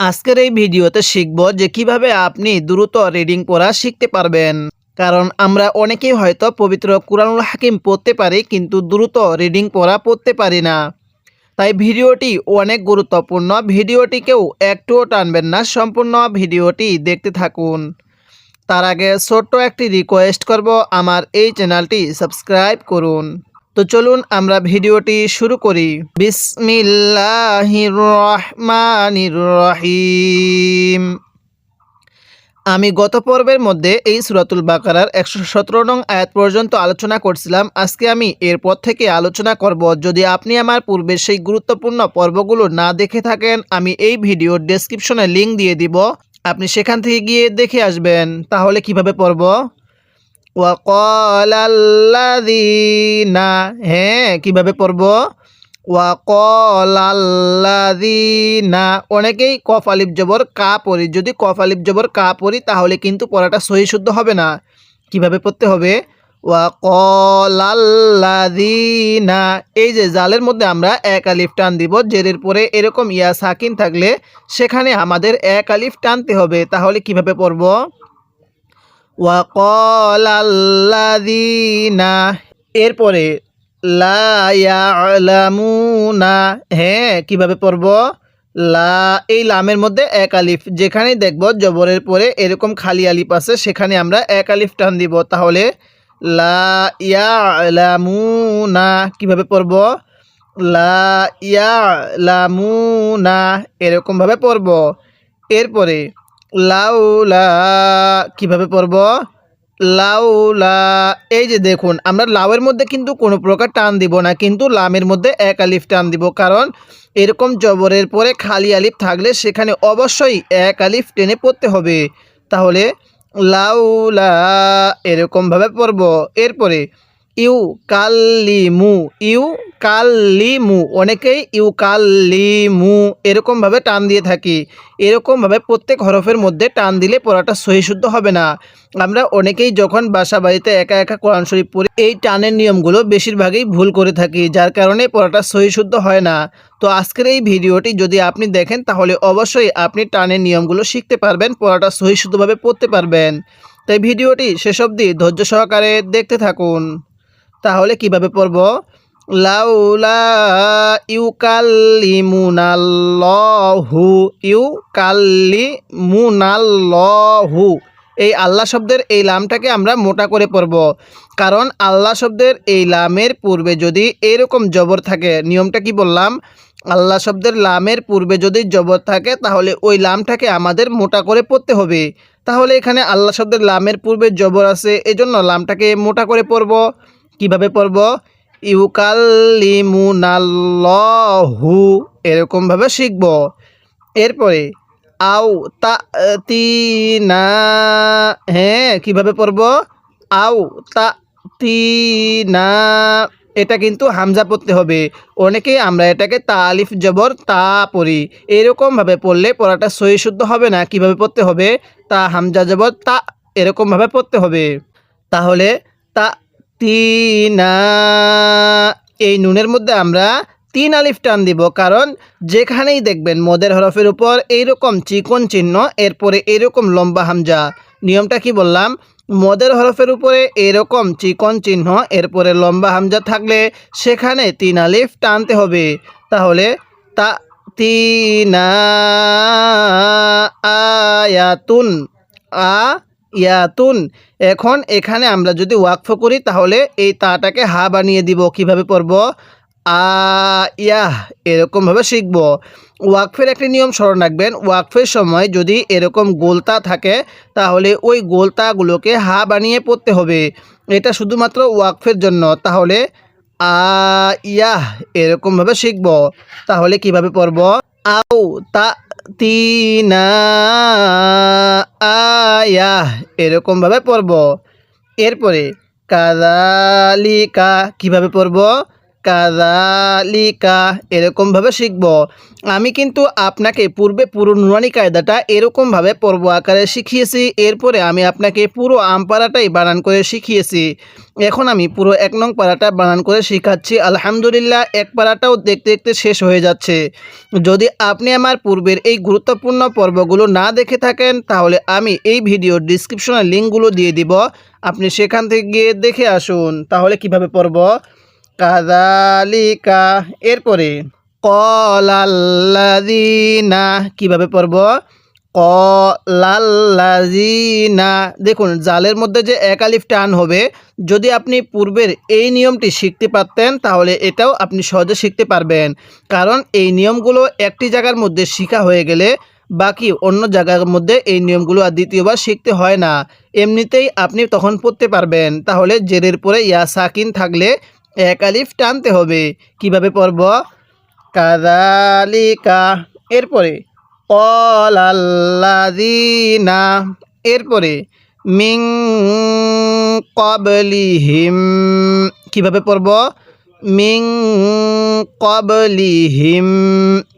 আজকের এই ভিডিওতে শিখব যে কীভাবে আপনি দ্রুত রিডিং পড়া শিখতে পারবেন। কারণ আমরা অনেকেই হয়তো পবিত্র কুরআনুল হাকিম পড়তে পারি, কিন্তু দ্রুত রিডিং পড়া পড়তে পারি না। তাই ভিডিওটি অনেক গুরুত্বপূর্ণ। ভিডিওটিকেও একটুও টানবেন না, সম্পূর্ণ ভিডিওটি দেখতে থাকুন। তার আগে ছোট্ট একটি রিকোয়েস্ট করব, আমার এই চ্যানেলটি সাবস্ক্রাইব করুন। তো চলুন আমরা ভিডিওটি শুরু করি। বিসমিল্লাহির রহমানির রহিম আমি গত পর্বের মধ্যে এই সুরাতুল বাকারার একশো সতেরো নং আয়াত পর্যন্ত আলোচনা করছিলাম। আজকে আমি এরপর থেকে আলোচনা করব। যদি আপনি আমার পূর্বে সেই গুরুত্বপূর্ণ পর্বগুলো না দেখে থাকেন, আমি এই ভিডিওর ডেসক্রিপশনে লিংক দিয়ে দিব। আপনি সেখান থেকে গিয়ে দেখে আসবেন। তাহলে কীভাবে পড়ব? ওয়াকলাল্লাযীনা হ্যাঁ কীভাবে পড়ব? ওয়াকলাল্লাযীনা অনেকেই কফ আলিফ জবর কা পড়ি। যদি কফ আলিফ জবর কা পড়ি, তাহলে কিন্তু পড়াটা সহি শুদ্ধ হবে না। কীভাবে পড়তে হবে? ওয়াকলাল্লাযীনা এই যে জালের মধ্যে আমরা এক আলিফ টান দিব, জেরের পরে এরকম ইয়া সাকিন থাকলে সেখানে আমাদের এক আলিফ টানতে হবে। তাহলে কীভাবে পড়ব? ওয়াকলাল্লাযীনা এরপরে, লা ইয়ালামুনা। হ্যাঁ কীভাবে পড়ব? লা, এই লামের মধ্যে এক আলিফ। যেখানেই দেখব জবরের পরে এরকম খালি আলিফ আছে, সেখানে আমরা এক আলিফ টান দিব। তাহলে, লা ইয়ালামুনা। কীভাবে পড়ব? লা ইয়ালামুনা। এরকমভাবে পড়ব। এরপরে লাউলা, কীভাবে পড়ব? লাউলা, এই যে দেখুন, আমরা লাউয়ের মধ্যে কিন্তু কোনো প্রকার টান দিব না, কিন্তু লামের মধ্যে এক আলিফ টান দিব, কারণ এরকম জবরের পরে খালি আলিফ থাকলে সেখানে অবশ্যই এক আলিফ টেনে পড়তে হবে। তাহলে লাউলা এরকমভাবে পড়ব। এরপরে ইউ কাল্লিমু ইউ কাল্লিমু অনেকেই ইউ কাল্লিমু এরকমভাবে টান দিয়ে থাকি। এরকমভাবে প্রত্যেক হরফের মধ্যে টান দিলে পড়াটা সহি শুদ্ধ হবে না। আমরা অনেকেই যখন বাসা বাড়িতে একা একা কোরআন শরীফ পড়ি, এই টানের নিয়মগুলো বেশিরভাগই ভুল করে থাকি, যার কারণে পড়াটা সহি শুদ্ধ হয় না। তো আজকের এই ভিডিওটি যদি আপনি দেখেন, তাহলে অবশ্যই আপনি টানের নিয়মগুলো শিখতে পারবেন, পড়াটা সহি শুদ্ধভাবে পড়তে পারবেন। তাই ভিডিওটি শেষ অবধি ধৈর্য সহকারে দেখতে থাকুন। তাহলে কীভাবে পড়ব? লাউলা ইউকাল্লিমুনাল্লাহু ইউকাল্লিমুনাল্লাহু। এই আল্লাহ শব্দের এই লামটাকে আমরা মোটা করে পড়ব। কারণ আল্লাহ শব্দের এই লামের পূর্বে যদি এরকম জবর থাকে, নিয়মটা কি বললাম? আল্লাহ শব্দের লামের পূর্বে যদি জবর থাকে, তাহলে ওই লামটাকে আমাদের মোটা করে পড়তে হবে। তাহলে এখানে আল্লাহ শব্দের লামের পূর্বে জবর আছে, এজন্য লামটাকে মোটা করে পড়ব। কীভাবে পড়ব? ইউকাল্লিমুনাল্লাহু এরকমভাবে শিখব। এরপরে, আও তা তিনা হ্যাঁ কীভাবে পড়ব? আও তা তিনা এটা কিন্তু হামজা পড়তে হবে। অনেকে আমরা এটাকে তা আলিফ জবর তা পড়ি। এরকমভাবে পড়লে পড়াটা সহি শুদ্ধ হবে না। কীভাবে পড়তে হবে? তা হামজা জবর তা এরকমভাবে পড়তে হবে। তাহলে তা তিনা এই নুনের মধ্যে আমরা তিন আলিফ টান দিব, কারণ যেখানেই দেখবেন মদের হরফের উপর এইরকম চিকন চিহ্ন, এরপরে এরকম লম্বা হামজা। নিয়মটা কি বললাম? মদের হরফের উপরে এরকম চিকন চিহ্ন, এরপরে লম্বা হামজা থাকলে সেখানে তিন আলিফ টানতে হবে। তাহলে তা তিনা আয়াতুন আ ইয়াতুন, এখন এখানে আমরা যদি ওয়াকফ করি তাহলে এই তাটাকে হা বানিয়ে দিব, কীভাবে পড়ব? আ, ইয়াহ, এরকমভাবে শিখব। ওয়াকফের একটি নিয়ম স্মরণ রাখবেন, ওয়াকফের সময় যদি এরকম গোলতা থাকে তাহলে ওই গোলতাগুলোকে হা বানিয়ে পড়তে হবে। এটা শুধুমাত্র ওয়াকফের জন্য। তাহলে আ, ইয়াহ, এরকমভাবে শিখব। তাহলে কীভাবে পড়ব? আও তা তিনা আয়াহ এরকমভাবে পড়ব। এরপরে কাদালিকা কীভাবে পড়ব? কাদালিকা, এরকমভাবে শিখব। আমি কিন্তু আপনাকে পূর্বে পুরো নুরানি কায়দাটা এরকমভাবে পর্ব আকারে শিখিয়েছি, এরপরে আমি আপনাকে পুরো আম পাড়াটাই বানান করে শিখিয়েছি। এখন আমি পুরো এক নং পাড়াটা বানান করে শিখাচ্ছি। আলহামদুলিল্লাহ, এক পাড়াটাও দেখতে দেখতে শেষ হয়ে যাচ্ছে। যদি আপনি আমার পূর্বের এই গুরুত্বপূর্ণ পর্বগুলো না দেখে থাকেন, তাহলে আমি এই ভিডিও ডিসক্রিপশনে লিঙ্কগুলো দিয়ে দিব। আপনি সেখান থেকে গিয়ে দেখে আসুন। তাহলে কীভাবে পড়ব? কাদালিকা এরপরে কলাল্লাদিনা কীভাবে পড়ব? কলাল্লাজিনা দেখুন, জালের মধ্যে যে এক আলিফ টান হবে, যদি আপনি পূর্বের এই নিয়মটি শিখতে পারতেন, তাহলে এটাও আপনি সহজে শিখতে পারবেন। কারণ এই নিয়মগুলো একটি জায়গার মধ্যে শিখা হয়ে গেলে, বাকি অন্য জায়গার মধ্যে এই নিয়মগুলো আর দ্বিতীয়বার শিখতে হয় না। এমনিতেই আপনি তখন পড়তে পারবেন। তাহলে জেরের পরে ইয়া সাকিন থাকলে এক আলিফ টানতে হবে। কীভাবে পড়ব? কাদালিকা এরপরে কলাল্লাদিনা এরপরে মিং কবলিহিম কীভাবে পড়ব? মিং কবলিহিম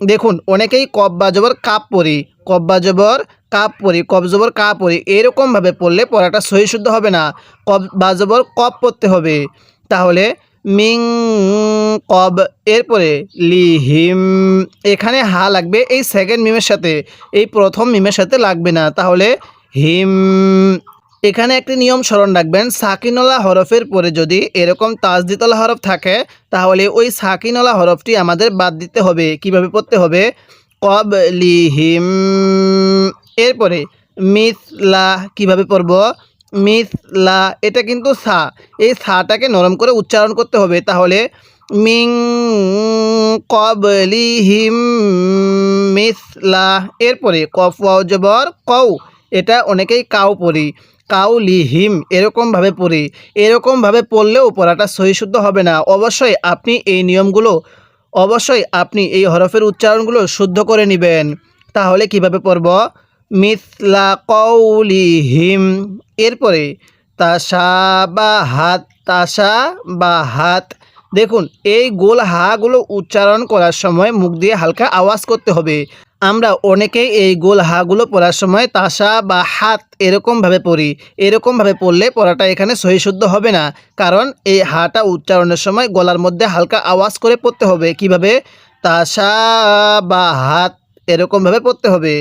দেখুন, অনেকেই কব বা জবর, কাপ পড়ি কব বা জবর, কাপ পড়ি কব জবর কা এরকমভাবে পড়লে পড়াটা সহি শুদ্ধ হবে না। কব বা জবর কব পড়তে হবে। তাহলে মিং কব। এরপরে লিহিম। এখানে হা লাগবে। এই সেকেন্ড মিমের সাথে, এই প্রথম মিমের সাথে লাগবে না। তাহলে হিম। এখানে একটি নিয়ম স্মরণ রাখবেন সাকিনলা হরফের পরে যদি এরকম তাজদিতলা হরফ থাকে, তাহলে ওই সাকিনলা হরফটি আমাদের বাদ দিতে হবে। কীভাবে পড়তে হবে? কব লিহিম। এরপরে মিসলা কীভাবে পড়ব? মিসলা এটা কিন্তু সা। এই সাটাকে নরম করে উচ্চারণ করতে হবে। তাহলে, মিং কবলিহিম মিসলা এরপরে, কফ জবর কৌ এটা অনেকেই কাউ পড়ি। কাউ লিহিম এরকমভাবে পড়ি। এরকমভাবে পড়লেও পড়াটা সহি শুদ্ধ হবে না। অবশ্যই আপনি এই নিয়মগুলো, অবশ্যই আপনি এই হরফের উচ্চারণগুলো শুদ্ধ করে নেবেন। তাহলে কীভাবে পড়ব? মিসলা কৌলিহিম এরপরে তাসা বা হাত তাসা বা হাত দেখুন, এই গোল হাগুলো উচ্চারণ করার সময় মুখ দিয়ে হালকা আওয়াজ করতে হবে। আমরা অনেকেই এই গোল হাগুলো পড়ার সময় তাসা বা হাত এরকমভাবে পড়ি। এরকমভাবে পড়লে পড়াটা এখানে সহিশুদ্ধ হবে না। কারণ এই হাটা উচ্চারণের সময় গলার মধ্যে হালকা আওয়াজ করে পড়তে হবে। কীভাবে? তাসা বা হাত এরকমভাবে পড়তে হবে।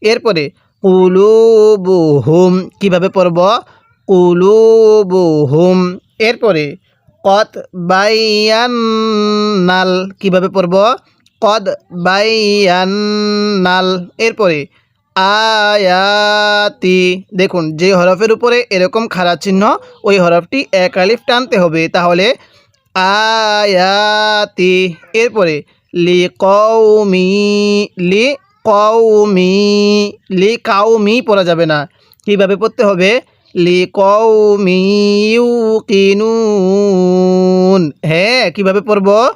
এরপরে কুলুবুহুম কীভাবে পড়ব? কুলুবুহুম এরপরে, কদ বাইয়ান্নাল, কীভাবে পড়ব? কদ বাইয়ান্নাল। এরপরে, আয়াতি। দেখুন, যে হরফের উপরে এরকম খাড়া চিহ্ন, ওই হরফটি এক আলিফ টানতে হবে। তাহলে, আয়াতি। এরপরে লি কৌমি লি কৌমি লি কাউমি পড়া যাবে না। কীভাবে পড়তে হবে? লি কৌমি ইউকিনুন। হ্যাঁ কীভাবে পড়ব?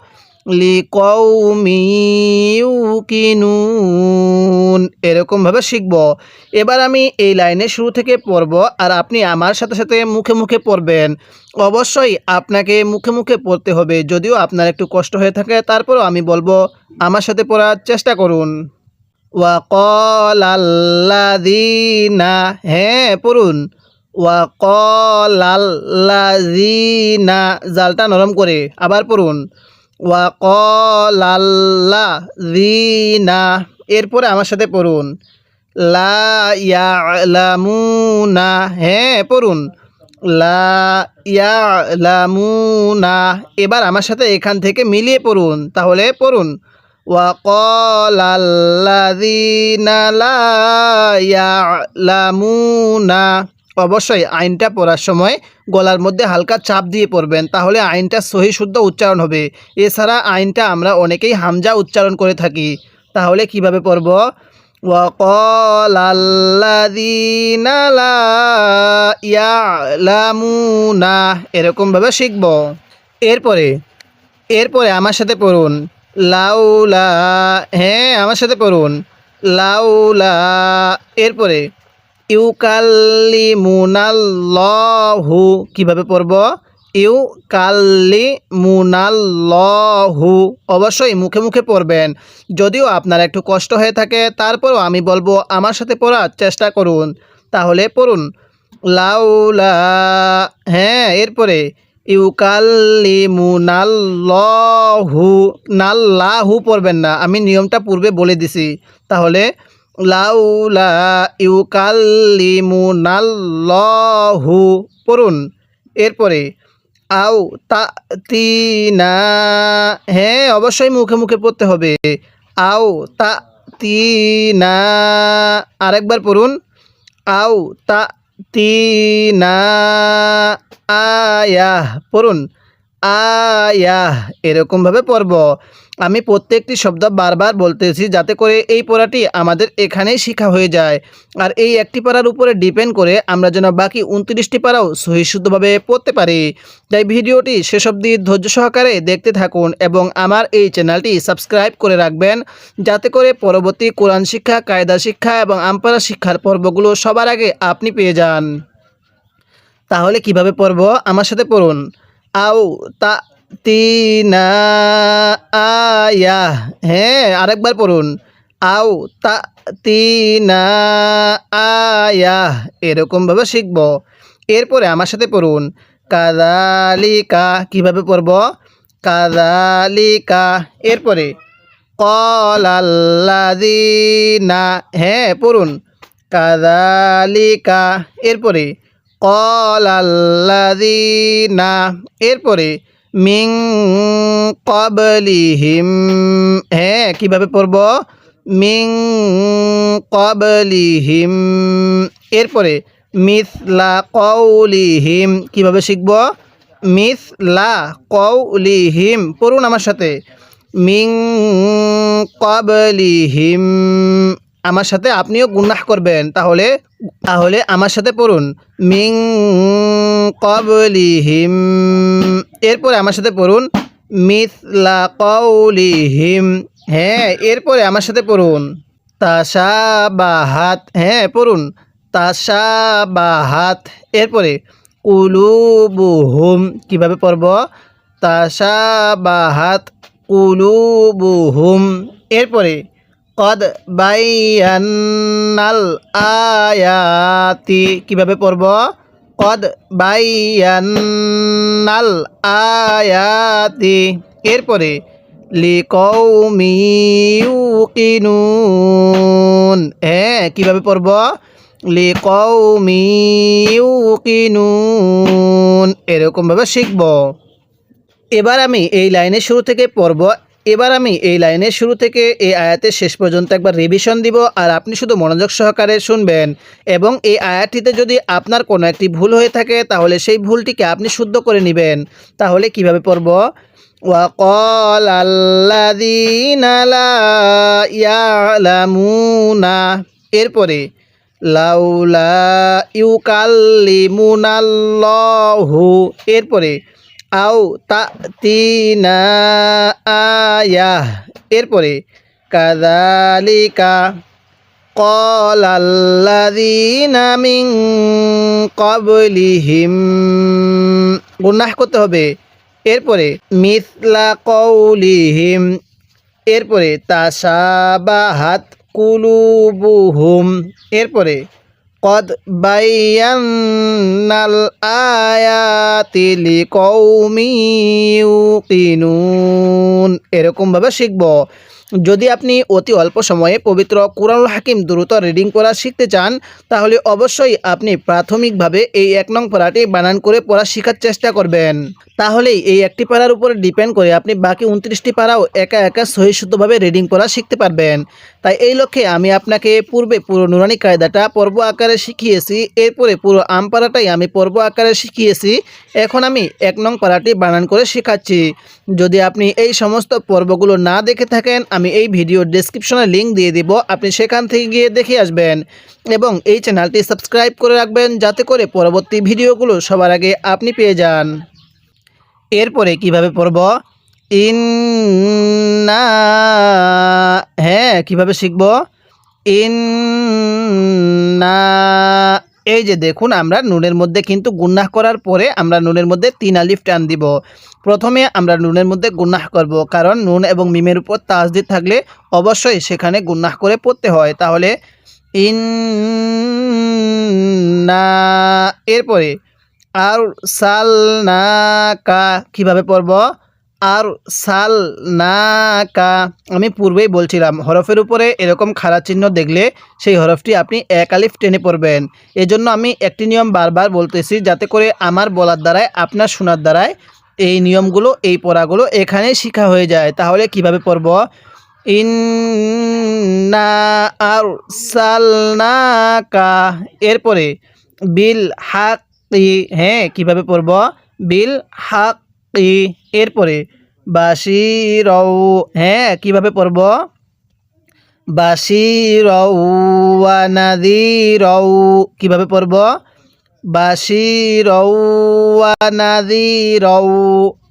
লি কৌমি ইউকিনুন। এরকমভাবে শিখব। এবার আমি এই লাইনে শুরু থেকে পড়ব আর আপনি আমার সাথে সাথে মুখে মুখে পড়বেন। অবশ্যই আপনাকে মুখে মুখে পড়তে হবে। যদিও আপনার একটু কষ্ট হয়ে থাকে, তারপরও আমি বলব আমার সাথে পড়ার চেষ্টা করুন। ওয়াকলাল্লাদিনা হ্যাঁ পড়ুন। ওয়াকলাল্লাদিনা জালটা নরম করে আবার পড়ুন। ওয়াকলাল্লাদিনা এরপরে আমার সাথে পড়ুন। লা ইয়ালামুনা হ্যাঁ পড়ুন। লা ইয়ালামুনা এবার আমার সাথে এখান থেকে মিলিয়ে পড়ুন, তাহলে পড়ুন। وقال الذين لا يعلمون অবশ্যই আইনটা পড়ার সময় গলার মধ্যে হালকা চাপ দিয়ে পড়বেন তাহলে আইনটা সহি শুদ্ধ উচ্চারণ হবে এছাড়া আইনটা আমরা অনেকেই হামজা উচ্চারণ করে থাকি তাহলে কিভাবে পড়ব وقال الذين لا يعلمون এরকমভাবে শিখব এরপরে এরপরে আমার সাথে পড়ুন লাউলা হ্যাঁ আমার সাথে পড়ুন। লাউলা, এরপরে, ইউকাল্লিমুনাল্লাহু, কীভাবে পড়ব? ইউ কাল্লি মুনাল্লহু অবশ্যই মুখে মুখে পড়বেন। যদিও আপনার একটু কষ্ট হয়ে থাকে, তারপরও আমি বলব আমার সাথে পড়ার চেষ্টা করুন। তাহলে পড়ুন। লাউলা হ্যাঁ এরপরে ইউকাল্লি মুনাল্লহু নাল্লাহু পড়বেন না। আমি নিয়মটা পূর্বে বলে দিছি। তাহলে, লাউলা ইউকাল্লি মুনাল্লহু পড়ুন। এরপরে, আও তা তিনা হ্যাঁ অবশ্যই মুখে মুখে পড়তে হবে। আও তা তিনা আরেকবার পড়ুন। আও তা তিনা আয়াহ পড়ুন। আয়াহ এরকমভাবে পড়ব। আমি প্রত্যেকটি শব্দ বারবার বলতেছি যাতে করে এই পড়াটি আমাদের এখানেই শেখা হয়ে যায়। আর এই একটি পাড়ার উপরে ডিপেন্ড করে আমরা যেন বাকি উনত্রিশটি পাড়াও সহিশুদ্ধভাবে পড়তে পারি। তাই ভিডিওটি শেষ অবধি ধৈর্য সহকারে দেখতে থাকুন এবং আমার এই চ্যানেলটি সাবস্ক্রাইব করে রাখবেন যাতে করে পরবর্তী কোরআন শিক্ষা, কায়দা শিক্ষা এবং আমপারা শিক্ষার পর্বগুলো সবার আগে আপনি পেয়ে যান। তাহলে কীভাবে পড়ব? আমার সাথে পড়ুন। আও তা তিনা আয়া হ্যাঁ আরেকবার পড়ুন। আও তা তিনা আয়া এরকমভাবে শিখব। এরপরে আমার সাথে পড়ুন। কাদালিকা, কীভাবে পড়ব? কাদালিকা। এরপরে কলাল্লাদিনা হ্যাঁ পড়ুন। কাদালিকা। এরপরে কলাল্লাদিনা এরপরে মিং কবলিহিম হ্যাঁ কীভাবে পড়ব? মিং কবলিহিম এরপরে মিথলা কৌলিহিম কীভাবে শিখব? মিথলা কৌলিহিম পড়ুন আমার সাথে। মিং কবলিহিম আমার সাথে আপনিও গুনাহ করবেন, তাহলে তাহলে আমার সাথে পড়ুন। মিং কবলিহিম এরপরে আমার সাথে পড়ুন। মিথলা কৌলিহিম হ্যাঁ এরপরে আমার সাথে পড়ুন। তাসাবাহাত হ্যাঁ পড়ুন। তাসাবাহাত এরপরে, কুলুবুহুম, কীভাবে পড়ব? তাসাবাহাত কুলুবুহুম, এরপরে কদ বাইয়ান্নাল আয়াতি। কীভাবে পড়ব? কদ বাইয়ান্নাল আয়াতি। এরপরে, লিকৌমি ইউকিনুন। হ্যাঁ কীভাবে পড়ব? লিকৌমি ইউকিনুন। এরকমভাবে শিখব। এবার আমি এই লাইনের শুরু থেকে পড়ব এবার আমি এই লাইনের শুরু থেকে এই আয়াতের শেষ পর্যন্ত একবার রিভিশন দিব, আর আপনি শুধু মনোযোগ সহকারে শুনবেন। এবং এই আয়াতটিতে যদি আপনার কোনো একটি ভুল হয়ে থাকে, তাহলে সেই ভুলটিকে আপনি শুদ্ধ করে নেবেন। তাহলে কীভাবে পড়ব? ওয়াকল আল্লাদিনা এরপরে লাউলা ইউকাল্লিমুনাল্লাহু এরপরে আও তা তিনা আয়াহ এরপরে কাদালিকা কলাল্লাদিনা মিন কবলিহিম গুনাহ করতে হবে। এরপরে মিথলা কৌলিহিম এরপরে তাসাবাহাত কুলুবুহুম। এরপরে কদ বাইয়ান্নাল আয়াতি লিকৌমি ইউকিনুন এরকমভাবে শিখব। যদি আপনি অতি অল্প সময়ে পবিত্র কুরআনুল হাকিম দ্রুত রিডিং পড়া শিখতে চান, তাহলে অবশ্যই আপনি প্রাথমিকভাবে এই এক নং পড়াটি বানান করে পড়া শেখার চেষ্টা করবেন। তাহলেই এই একটি পাড়ার উপরে ডিপেন্ড করে আপনি বাকি উনত্রিশটি পাড়াও একা একা সহিশুদ্ধভাবে রিডিং পড়া শিখতে পারবেন। তাই এই লক্ষ্যে আমি আপনাকে পূর্বে পুরো নুরানি কায়দাটা পর্ব আকারে শিখিয়েছি, এরপরে পুরো আম পাড়াটাই আমি পর্ব আকারে শিখিয়েছি। এখন আমি এক নং পাড়াটি বানান করে শেখাচ্ছি। যদি আপনি এই সমস্ত পর্বগুলো না দেখে থাকেন, আমি এই ভিডিও ডেসক্রিপশনে লিঙ্ক দিয়ে দিব, আপনি সেখান থেকে গিয়ে দেখে আসবেন। এবং এই চ্যানেলটি সাবস্ক্রাইব করে রাখবেন, যাতে করে পরবর্তী ভিডিওগুলো সবার আগে আপনি পেয়ে যান। এরপরে কীভাবে পড়ব? ইন্না হ্যাঁ কীভাবে শিখব? ইন্না, এই যে দেখুন, আমরা নুনের মধ্যে কিন্তু গুন্নাহ করার পরে আমরা নুনের মধ্যে তিন আলিফ টান দিব। প্রথমে আমরা নুনের মধ্যে গুন্নাহ করব, কারণ নুন এবং মিমের উপর তাজদিদ থাকলে অবশ্যই সেখানে গুন্নাহ করে পড়তে হয়। তাহলে ইন না এরপরে আর সাল না কা কীভাবে পড়ব? আর সাল না কা। আমি পূর্বেই বলছিলাম, হরফের উপরে এরকম খাড়া চিহ্ন দেখলে সেই হরফটি আপনি এক আলিফ টেনে পড়বেন। এজন্য আমি একটি নিয়ম বারবার বলতেছি যাতে করে আমার বলার দ্বারায়, আপনার শোনার দ্বারায় এই নিয়মগুলো, এই পড়াগুলো এখানেই শিখা হয়ে যায়। তাহলে কীভাবে পড়ব? ইন্না আর সালনাকা এরপরে, বিল হাকি হ্যাঁ কীভাবে পড়ব? বিল হাকি এরপরে বাসিরৌ হ্যাঁ কীভাবে পড়ব? বাসিরৌ ওয়া নাদিরৌ কীভাবে পড়ব? বাসিরৌ ওয়া নাদিরৌ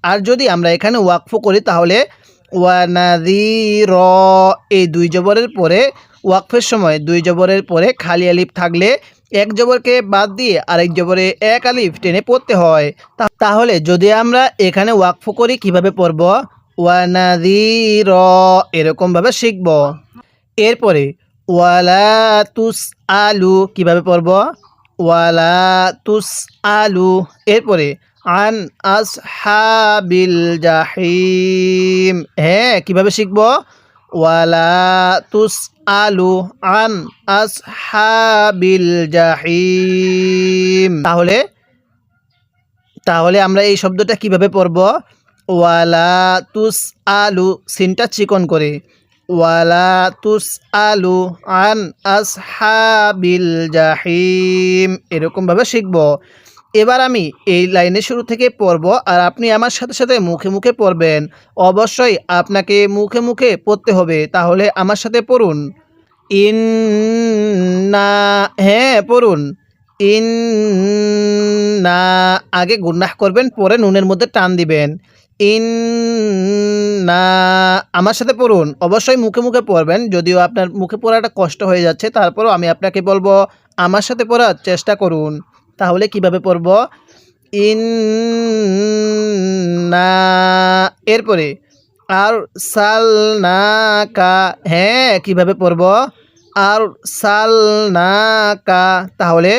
আর যদি আমরা এখানে ওয়াকফ করি তাহলে ওয়ানাদি র এই দুই জবরের পরে ওয়াকফের সময় দুই জবরের পরে খালি আলিফ থাকলে এক জবরকে বাদ দিয়ে আরেক জবরে এক আলিফ টেনে পড়তে হয়। তাহলে যদি আমরা এখানে ওয়াকফ করি, কীভাবে পড়ব? ওয়ানাদির এরকমভাবে শিখব। এরপরে, ওয়ালা তুস আলু কীভাবে পড়ব? ওয়ালা তুস আলু এরপরে, আন আসহাবিল জাহিম। হ্যাঁ কীভাবে শিখব? ওয়ালা তুস আলু আন আসহাবিল জাহিম। তাহলে তাহলে আমরা এই শব্দটা কীভাবে পড়ব? ওয়ালা তুস আলু সিনটা চিকন করে। ওয়ালা তুস আলু আন আসহাবিল জাহিম। এরকমভাবে শিখব। এবার আমি এই লাইনের শুরু থেকে পড়ব আর আপনি আমার সাথে সাথে মুখে মুখে পড়বেন। অবশ্যই আপনাকে মুখে মুখে পড়তে হবে, তাহলে আমার সাথে পড়ুন। ইন না হ্যাঁ পড়ুন। ইন না আগে গুন্নাহ করবেন, পরে নুনের মধ্যে টান দিবেন। ইন না আমার সাথে পড়ুন। অবশ্যই মুখে মুখে পড়বেন, যদিও আপনার মুখে পড়াটা কষ্ট হয়ে যাচ্ছে, তারপরও আমি আপনাকে বলব, আমার সাথে পড়ার চেষ্টা করুন। তাহলে কীভাবে পড়ব? ইন না এরপরে আর সাল না কা হ্যাঁ কীভাবে পড়ব? আর সাল না কা তাহলে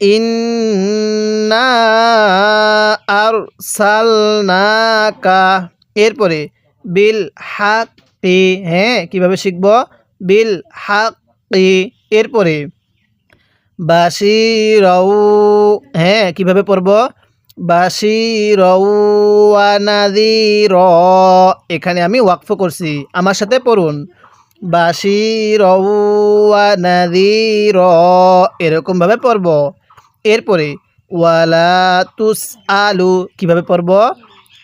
ইন্না আর সাল না কা এরপরে বিল হাক হ্যাঁ কীভাবে শিখব? বিল হাক এরপরে বাসিরৌ হ্যাঁ কীভাবে পড়ব? বাসিরৌ র এখানে আমি ওয়াকফ করছি। আমার সাথে পড়ুন। বাসিরৌ র এরকমভাবে পড়ব। এরপরে, ওয়ালা তুস আলু কীভাবে পড়ব?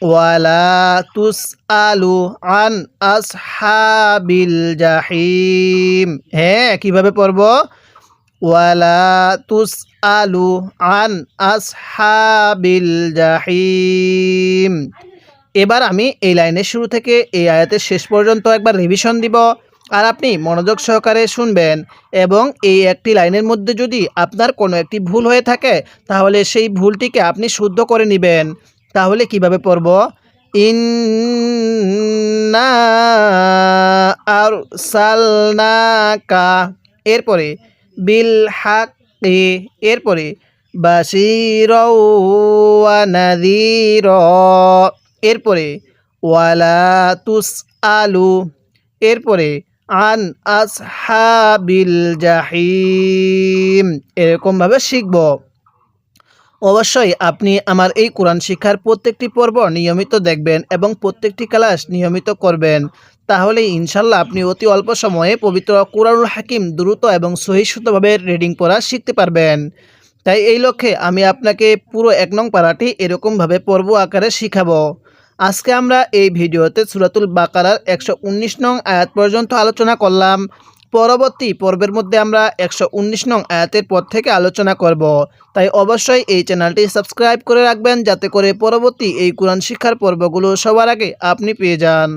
ওয়ালা তুস আলু আন আসহাবিল জাহিম। হ্যাঁ কীভাবে পড়ব? আলু আন জাহিম। এবার আমি এই লাইনের শুরু থেকে এই আয়াতের শেষ পর্যন্ত একবার রিভিশন দিব আর আপনি মনোযোগ সহকারে শুনবেন এবং এই একটি লাইনের মধ্যে যদি আপনার কোনো একটি ভুল হয়ে থাকে, তাহলে সেই ভুলটিকে আপনি শুদ্ধ করে নেবেন। তাহলে কীভাবে পড়ব? ইন না আর সালনাকা এরপরে বিল হাকি এরপরে বাসির নাদির এরপরে ওয়ালা তুস আলু এরপরে আন আসহাবিল জাহিম। এরকমভাবে শিখব। অবশ্যই আপনি আমার এই কোরআন শিক্ষার প্রত্যেকটি পর্ব নিয়মিত দেখবেন এবং প্রত্যেকটি ক্লাস নিয়মিত করবেন। তাহলে ইনশাল্লাহ আপনি অতি অল্প সময়ে পবিত্র কোরআনুল হাকিম দ্রুত এবং সহিষ্ণুতভাবে রিডিং পড়া শিখতে পারবেন। তাই এই লক্ষ্যে আমি আপনাকে পুরো এক নং পাড়াটি এরকমভাবে পর্ব আকারে শিখাবো। আজকে আমরা এই ভিডিওতে সুরাতুল বাকারার একশো উনিশ নং আয়াত পর্যন্ত আলোচনা করলাম। পরবর্তী পর্বের মধ্যে আমরা একশো উনিশ নং আয়াতের পর থেকে আলোচনা করব। তাই অবশ্যই এই চ্যানেলটি সাবস্ক্রাইব করে রাখবেন যাতে করে পরবর্তী এই কোরআন শিক্ষার পর্বগুলো সবার আগে আপনি পেয়ে যান।